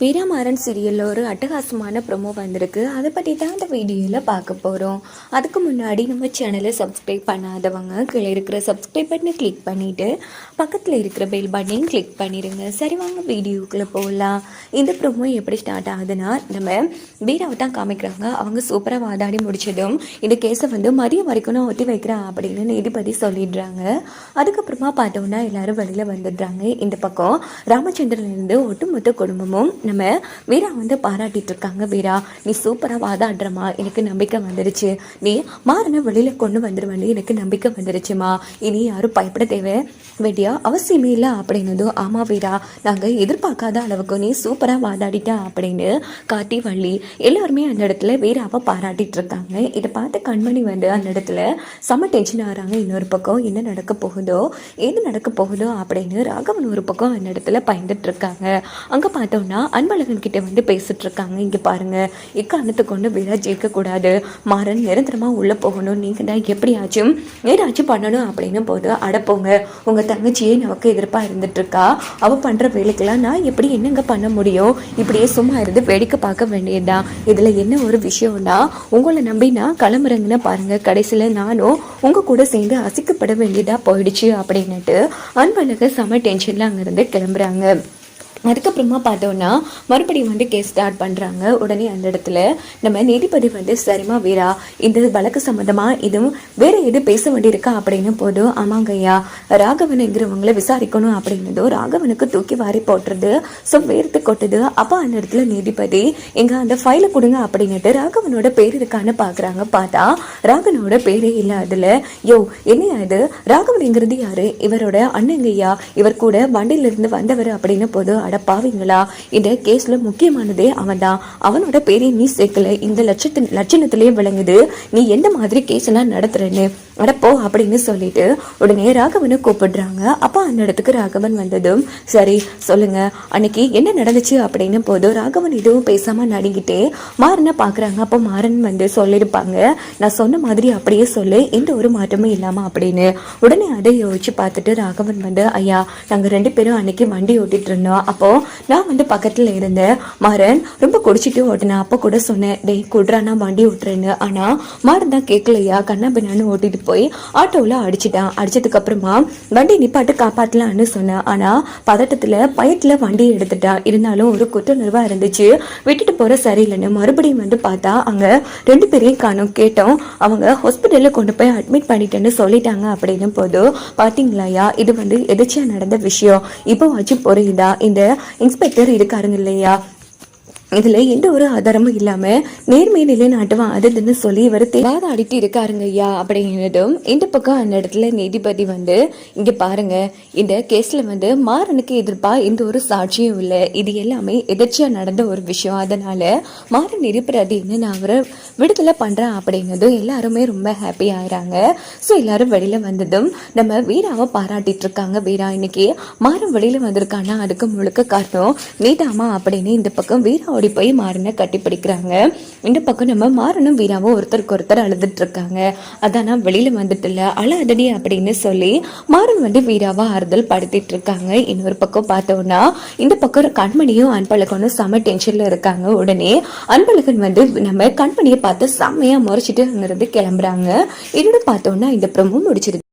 வீரமாறன் சீரியலில் ஒரு அட்டகாசமான ப்ரோமோ வந்திருக்கு. அதை பற்றி தான் இந்த வீடியோவில் பார்க்க போகிறோம் அதுக்கு முன்னாடி நம்ம சேனலை சப்ஸ்கிரைப் பண்ணாதவங்க கீழே இருக்கிற சப்ஸ்கிரைப் பட்டனை கிளிக் பண்ணிவிட்டு பக்கத்தில் இருக்கிற பெல் பட்டனையும் கிளிக் பண்ணிடுங்க சரி வாங்க வீடியோக்குள்ளே போகலாம் இந்த ப்ரோமோ எப்படி ஸ்டார்ட் ஆகுதுன்னா நம்ம வீராவை தான் காமிக்கிறாங்க. அவங்க சூப்பராக வாதாடி முடிச்சதும் இந்த கேஸை வந்து மதியம் வரைக்கும் நான் ஒத்தி வைக்கிறேன் அப்படின்னு நீதிபதி சொல்லிடுறாங்க. அதுக்கப்புறமா பார்த்தோன்னா எல்லாரும் வெளியில் வந்துடுறாங்க. இந்த பக்கம் ராமச்சந்திரன்லேருந்து ஒட்டுமொத்த குடும்பமும் நம்ம வீரா வந்து பாராட்டிட்டு இருக்காங்க வீரா நீ சூப்பராக வாதாடுறமா எனக்கு நம்பிக்கை வந்துருச்சு. நீ மாறனை வெளியில் கொண்டு வந்துடுவேன்னு எனக்கு நம்பிக்கை வந்துருச்சுமா. இனி யாரும் பயப்பட தேவை வேண்டியா அவசியமே இல்லை அப்படின்னதும் ஆமாம் வீரா நாங்கள் எதிர்பார்க்காத அளவுக்கு நீ சூப்பராக வாதாடிட்டா அப்படின்னு காட்டி வள்ளி எல்லாருமே அந்த இடத்துல வீராவை பாராட்டிட்டு இருக்காங்க இதை பார்த்து கண்மணி வந்து அந்த இடத்துல செம்ம டென்ஷன் ஆகிறாங்க. இன்னொரு பக்கம் என்ன நடக்க போகுதோ என்ன நடக்க போகுதோ அப்படின்னு ராகவன் ஒரு பக்கம் அந்த இடத்துல பயந்துட்டு இருக்காங்க அங்கே பார்த்தோம்னா அன்பழகன் கிட்ட வந்து பேசிட்டு இருக்காங்க இங்கே பாருங்க இக்காரணத்தை கொண்டு வீரா ஜெயிக்கக்கூடாது? மாறன் நிரந்தரமாக உள்ளே போகணும். நீங்கள் தான் எப்படியாச்சும் ஏதாச்சும் பண்ணணும் அப்படின்னு போது அடப்போங்க உங்கள் தங்கச்சியே நமக்கு எதிர்ப்பாக இருந்துட்டு இருக்கா அவள் பண்ணுற வேலைக்கெல்லாம் நான் எப்படி என்னங்க பண்ண முடியும்? இப்படியே சும்மா இருந்து வேடிக்கை பார்க்க வேண்டியதுதான் இதில் என்ன ஒரு விஷயம்னா உங்களை நம்பி நான் கிளம்புறேங்கன்னு பாருங்க. கடைசியில் நானும் உங்கள் கூட சேர்ந்து அசிக்கப்பட வேண்டியதாக போயிடுச்சு அப்படின்னுட்டு அன்பழக செம டென்ஷனில் அங்கேருந்து கிளம்புறாங்க. அதுக்கப்புறமா பார்த்தோன்னா மறுபடியும் வந்து கேஸ் ஸ்டார்ட் பண்ணுறாங்க உடனே அந்த இடத்துல நம்ம நீதிபதி வந்து சரிமா வீரா இந்த வழக்கு சம்மந்தமாக இதுவும் வேறு எது பேச வேண்டியிருக்கா? அப்படின்னு போதும் ஆமாங்க ஐயா விசாரிக்கணும் அப்படின்னதோ ராகவனுக்கு தூக்கி வாரி போட்டுறது ஸோ வேர்த்து கொட்டுது. அப்போ அந்த இடத்துல நீதிபதி எங்கள் அந்த ஃபைலை கொடுங்க அப்படின்னுட்டு ராகவனோட பேர் இருக்கான்னு பார்க்குறாங்க பார்த்தா ராகவனோட பேரே இல்லை அதில். யோ என்னையா இது? ராகவனுங்கிறது யார்? இவரோட அண்ணங்கய்யா இவர் கூட வண்டியிலிருந்து வந்தவர் அப்படின்னு போதும் அட பாவீங்களா? இந்த கேஸ்ல முக்கியமானதே அவன் தான் அவனோட பேரை நீ சேர்க்கல. இந்த லட்சத்து லட்சணத்திலேயே விளங்குது. நீ எந்த மாதிரி கேஸ் எல்லாம் நடத்துறேன்னு? அடப்போ அப்படின்னு சொல்லிட்டு உடனே ராகவனை கூப்பிடுறாங்க. அப்போ அந்த இடத்துக்கு ராகவன் வந்ததும் சரி சொல்லுங்க அன்னைக்கு என்ன நடந்துச்சு? அப்படின்னு போதும் ராகவன் எதுவும் பேசாம நடுங்கிட்டே மாறனை பாக்குறாங்க. அப்போ மாறன் வந்து சொல்லியிருப்பாங்க நான் சொன்ன மாதிரி அப்படியே சொல்லு எந்த ஒரு மாற்றமும் இல்லாம அப்படின்னு. உடனே அதை யோசிச்சு பார்த்துட்டு ராகவன் வந்து ஐயா நாங்க ரெண்டு பேரும் அன்னைக்கு வண்டி ஓட்டிட்டு இருந்தோம். அப்போ நான் வந்து பக்கத்துல இருந்தேன். மாறன் ரொம்ப குடிச்சிட்டு ஓட்டினேன் அப்போ கூட சொன்னேன் டேய் குடுறா நான் வண்டி ஓட்டுறேன்னு. ஆனா மாறன் தான் கேட்கலையா கண்ணா பின்னான்னு ஓட்டிட்டு போய் ஆட்டோவில் அடிச்சிட்டான். அடித்ததுக்கப்புறமா வண்டி நிப்பாட்டு காப்பாற்றலான்னு சொன்னேன் ஆனால் பதட்டத்தில் பயத்தில் வண்டி எடுத்துட்டான் இருந்தாலும் ஒரு குற்றுணர்வாக இருந்துச்சு. விட்டுட்டு போகிற சரியில்லைன்னு மறுபடியும் வந்து பார்த்தா அங்கே ரெண்டு பேரையும் காணும். கேட்டோம். அவங்க ஹாஸ்பிட்டலில் கொண்டு போய் அட்மிட் பண்ணிட்டேன்னு சொல்லிட்டாங்க அப்படின்னு போதும் பாத்தீங்களாயா இது வந்து எதிர்ச்சியாக நடந்த விஷயம். இப்போ வச்சு புரியுதா? இந்த இன்ஸ்பெக்டர் இருக்காருங்க இல்லையா? இதுல எந்த ஒரு ஆதாரமும் இல்லாம நேர்மை நிலைநாட்டுவான். அதுன்னு சொல்லி இவர் வாதாடிட்டு இருக்காருங்க ஐயா அப்படிங்கிறதும் இந்த பக்கம் அந்த இடத்துல நீதிபதி வந்து இங்க பாருங்க இந்த கேஸ்ல வந்து மாறனுக்கு எதிர்ப்பா எந்த ஒரு சாட்சியும் இல்லை. இது எல்லாமே எதிர்ச்சியா நடந்த ஒரு விஷயம். அதனால மாறன் நிரப்புறதுன்னு நான் அவரை விடுதலை பண்றேன் அப்படிங்கிறதும் எல்லாருமே ரொம்ப ஹாப்பி ஆயிராங்க ஸோ எல்லாரும் வெளியில வந்ததும் நம்ம வீராவை பாராட்டிட்டு இருக்காங்க வீரா. இன்னைக்கு மாறன் வெளியில வந்திருக்கானா அதுக்கு முழுக்க காரணம் நீதாமா அப்படின்னு இந்த பக்கம் வீரா ஓடி போய் மாறனை கட்டி பிடிக்கிறாங்க. இந்த பக்கம் நம்ம மாறனும் வீராவும் ஒருத்தருக்கு ஒருத்தர் அழுதுட்டு இருக்காங்க அதான் நான் வெளியில வந்துட்டு இல்ல அழாதடி அப்படின்னு சொல்லி மாறன் வந்து வீராவா ஆறுதல் படுத்திட்டு இருக்காங்க இன்னொரு பக்கம் பார்த்தோம்னா இந்த பக்கம் கண்மணியும் அன்பழகனும் செம டென்ஷன்ல இருக்காங்க. உடனே அன்பழகன் வந்து நம்ம கண்மணியை பார்த்து செம்மையா முறைச்சிட்டு அங்கிருந்து கிளம்புறாங்க. இதோட பார்த்தோம்னா இந்த பிரமும் முடிச்சிருக்கு